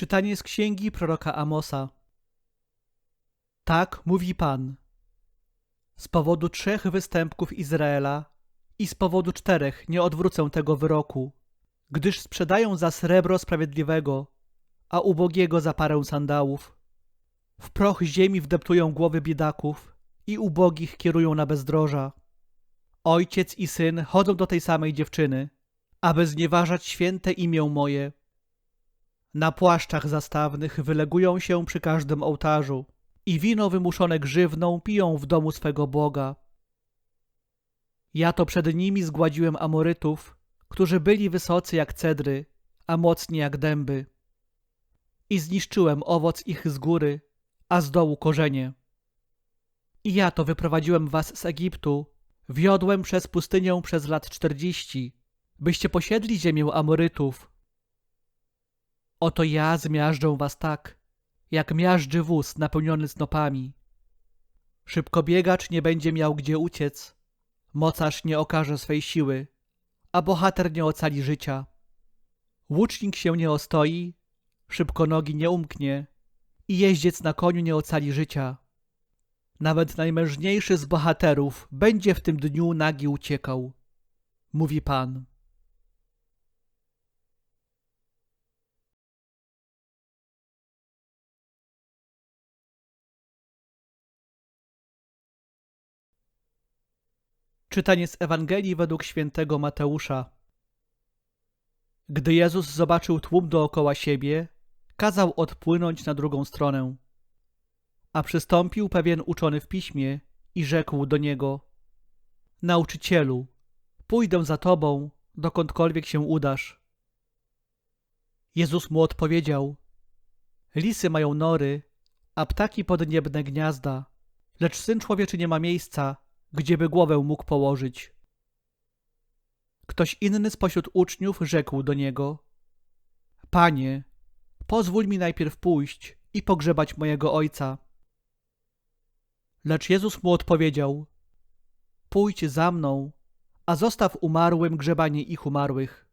Czytanie z księgi proroka Amosa. Tak mówi Pan. Z powodu trzech występków Izraela i z powodu czterech nie odwrócę tego wyroku, gdyż sprzedają za srebro sprawiedliwego, a ubogiego za parę sandałów. W proch ziemi wdeptują głowy biedaków i ubogich kierują na bezdroża. Ojciec i syn chodzą do tej samej dziewczyny, aby znieważać święte imię moje. Na płaszczach zastawnych wylegują się przy każdym ołtarzu i wino wymuszone grzywną piją w domu swego Boga. Ja to przed nimi zgładziłem Amorytów, którzy byli wysocy jak cedry, a mocni jak dęby. I zniszczyłem owoc ich z góry, a z dołu korzenie. I ja to wyprowadziłem was z Egiptu, wiodłem przez pustynię przez lat czterdzieści, byście posiedli ziemię Amorytów. Oto ja zmiażdżę was tak, jak miażdży wóz napełniony snopami. Szybkobiegacz nie będzie miał gdzie uciec, mocarz nie okaże swej siły, a bohater nie ocali życia. Łucznik się nie ostoi, szybkonogi nie umknie i jeździec na koniu nie ocali życia. Nawet najmężniejszy z bohaterów będzie w tym dniu nagi uciekał, mówi Pan. Czytanie z Ewangelii według świętego Mateusza. Gdy Jezus zobaczył tłum dookoła siebie, kazał odpłynąć na drugą stronę. A przystąpił pewien uczony w piśmie i rzekł do niego: Nauczycielu, pójdę za tobą, dokądkolwiek się udasz. Jezus mu odpowiedział: Lisy mają nory, a ptaki podniebne gniazda, lecz syn człowieczy nie ma miejsca, gdzieby głowę mógł położyć. Ktoś inny spośród uczniów rzekł do niego: Panie, pozwól mi najpierw pójść i pogrzebać mojego ojca. Lecz Jezus mu odpowiedział: Pójdź za mną, a zostaw umarłym grzebanie ich umarłych.